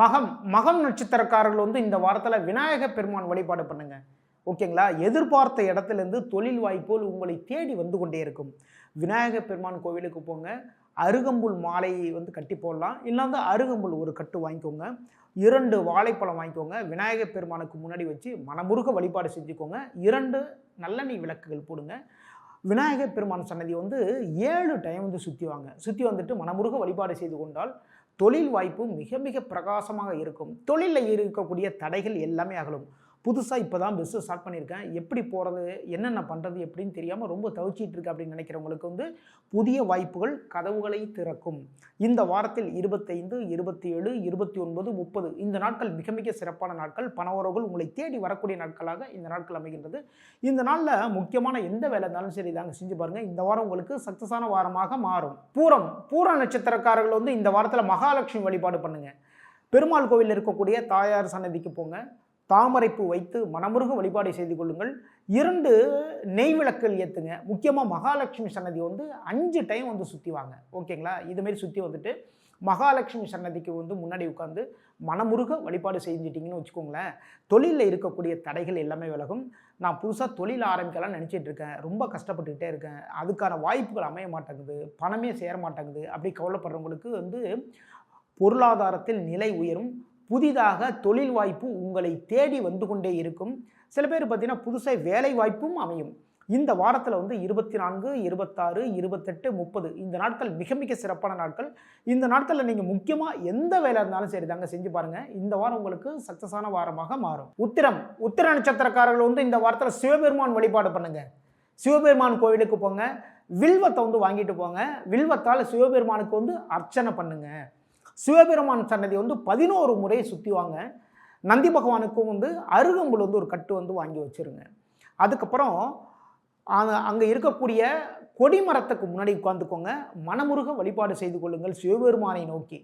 மகம் மகம் நட்சத்திரக்காரர்கள் வந்து இந்த வாரத்தில் விநாயக பெருமான் வழிபாடு பண்ணுங்க. ஓகேங்களா? எதிர்பார்த்த இடத்துலேருந்து தொழில் வாய்ப்புகள் உங்களை தேடி வந்து கொண்டே இருக்கும். விநாயக பெருமான் கோவிலுக்கு போங்க. அருகம்புல் மாலையை வந்து கட்டி போடலாம். இல்லை வந்து அருகம்புல் ஒரு கட்டு வாங்கிக்கோங்க. இரண்டு வாழைப்பழம் வாங்கிக்கோங்க. விநாயகர் பெருமானுக்கு முன்னாடி வச்சு மனமுருக வழிபாடு செஞ்சுக்கோங்க. இரண்டு நல்லெண்ணெய் விளக்குகள் போடுங்க. விநாயகர் பெருமான் சன்னதி வந்து ஏழு டைம் வந்து சுற்றி வாங்க. சுற்றி வந்துட்டு மனமுருக வழிபாடு செய்து கொண்டால் தொழில் வாய்ப்பு மிக மிக பிரகாசமாக இருக்கும். தொழிலில் இருக்கக்கூடிய தடைகள் எல்லாமே அகலும். புதுசாக இப்போ தான் பிஸ்னஸ் ஸ்டார்ட் பண்ணியிருக்கேன். எப்படி போகிறது என்னென்ன பண்ணுறது எப்படின்னு தெரியாமல் ரொம்ப தவிச்சிட்டு இருக்கு அப்படின்னு நினைக்கிறவங்களுக்கு வந்து புதிய வாய்ப்புகள் கதவுகளை திறக்கும். இந்த வாரத்தில் இருபத்தைந்து இருபத்தி ஏழு இருபத்தி ஒன்பது முப்பது இந்த நாட்கள் மிக மிக சிறப்பான நாட்கள். பணவரவுகள் உங்களை தேடி வரக்கூடிய நாட்களாக இந்த நாட்கள் அமைகின்றது. இந்த நாளில் முக்கியமான எந்த வேலை இருந்தாலும் சரி தாங்க செஞ்சு பாருங்கள் இந்த வாரம் உங்களுக்கு சக்ஸஸான வாரமாக மாறும். பூரம் பூர நட்சத்திரக்காரர்கள் வந்து இந்த வாரத்தில் மகாலட்சுமி வழிபாடு பண்ணுங்கள் பெருமாள் கோவிலில் இருக்கக்கூடிய தாயார் சன்னதிக்கு போங்க. தாமரைப்பூ வைத்து மனமுருக வழிபாடு செய்து கொள்ளுங்கள். இரண்டு நெய் விளக்குகள் ஏற்றுங்க முக்கியமாக மகாலட்சுமி சன்னதி வந்து அஞ்சு டைம் வந்து சுற்றி வாங்க. ஓகேங்களா இதுமாரி சுற்றி வந்துட்டு மகாலட்சுமி சன்னதிக்கு வந்து முன்னாடி உட்காந்து மனமுருக வழிபாடு செஞ்சிட்டிங்கன்னு வச்சுக்கோங்களேன். தொழிலில் இருக்கக்கூடிய தடைகள் எல்லாமே விலகும். நான் புதுசாக தொழில் ஆரம்பிக்கலாம்னு நினச்சிட்டு இருக்கேன். ரொம்ப கஷ்டப்பட்டுக்கிட்டே இருக்கேன். அதுக்கான வாய்ப்புகள் அமைய மாட்டேங்குது. பணமே சேர மாட்டேங்குது. அப்படி கவலைப்படுறவங்களுக்கு வந்து பொருளாதாரத்தில் நிலை உயரும். புதிதாக தொழில் வாய்ப்பு உங்களை தேடி வந்து கொண்டே இருக்கும். சில பேர் பார்த்தீங்கன்னா புதுசாக வேலை வாய்ப்பும் அமையும். இந்த வாரத்தில் வந்து இருபத்தி நான்கு இருபத்தாறு இருபத்தெட்டு முப்பது இந்த நாட்கள் மிக மிக சிறப்பான நாட்கள். இந்த நாட்களில் நீங்கள் முக்கியமாக எந்த வேலை இருந்தாலும் சரி தாங்க செஞ்சு பாருங்கள் இந்த வாரம் உங்களுக்கு சக்ஸஸான வாரமாக மாறும். உத்திரம். உத்திர நட்சத்திரக்காரர்கள் வந்து இந்த வாரத்தில் சிவபெருமான் வழிபாடு பண்ணுங்கள் சிவபெருமான் கோவிலுக்கு போங்க. வில்வத்தை வந்து வாங்கிட்டு போங்க. வில்வத்தால் சிவபெருமானுக்கு வந்து அர்ச்சனை பண்ணுங்கள் சிவபெருமான் சன்னதி வந்து பதினோரு முறை சுற்றி வாங்க. நந்தி பகவானுக்கும் வந்து அருகம்புல் வந்து ஒரு கட்டு வந்து வாங்கி வச்சிருங்க. அதுக்கப்புறம் அங்கே இருக்கக்கூடிய கொடிமரத்துக்கு முன்னாடி உட்காந்துக்கோங்க மனமுருக வழிபாடு செய்து கொள்ளுங்கள். சிவபெருமானை நோக்கி.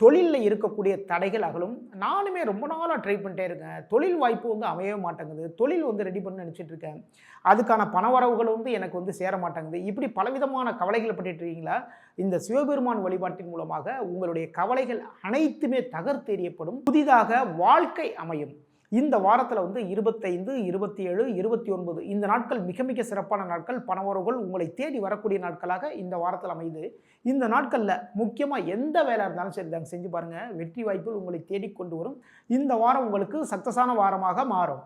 தொழிலில் இருக்கக்கூடிய தடைகள் அகலும். நானுமே ரொம்ப நாளாக ட்ரை பண்ணிட்டே இருக்கேன். தொழில் வாய்ப்பு வந்து அமையவே மாட்டேங்குது. தொழில் வந்து ரெடி பண்ண நினச்சிட்டு இருக்கேன். அதுக்கான பணவரவுகள் வந்து எனக்கு வந்து சேர மாட்டேங்குது. இப்படி பலவிதமான கவலைகளை பட்டுட்டு இருக்கீங்களா? இந்த சிவபெருமான் வழிபாட்டின் மூலமாக உங்களுடைய கவலைகள் அனைத்துமே தகர்த்தெறியப்படும் புதிதாக வாழ்க்கை அமையும். இந்த வாரத்தில் வந்து இருபத்தைந்து இருபத்தி ஏழு இருபத்தி ஒன்பது இந்த நாட்கள் மிக மிக சிறப்பான நாட்கள். பணவரவுகள் உங்களை தேடி வரக்கூடிய நாட்களாக இந்த வாரத்தில் அமைது இந்த நாட்களில் முக்கியமாக எந்த வேலை இருந்தாலும் சரி தாங்க செஞ்சு பாருங்கள் வெற்றி வாய்ப்புகள் உங்களை தேடி கொண்டு வரும். இந்த வாரம் உங்களுக்கு சக்ஸஸான வாரமாக மாறும்.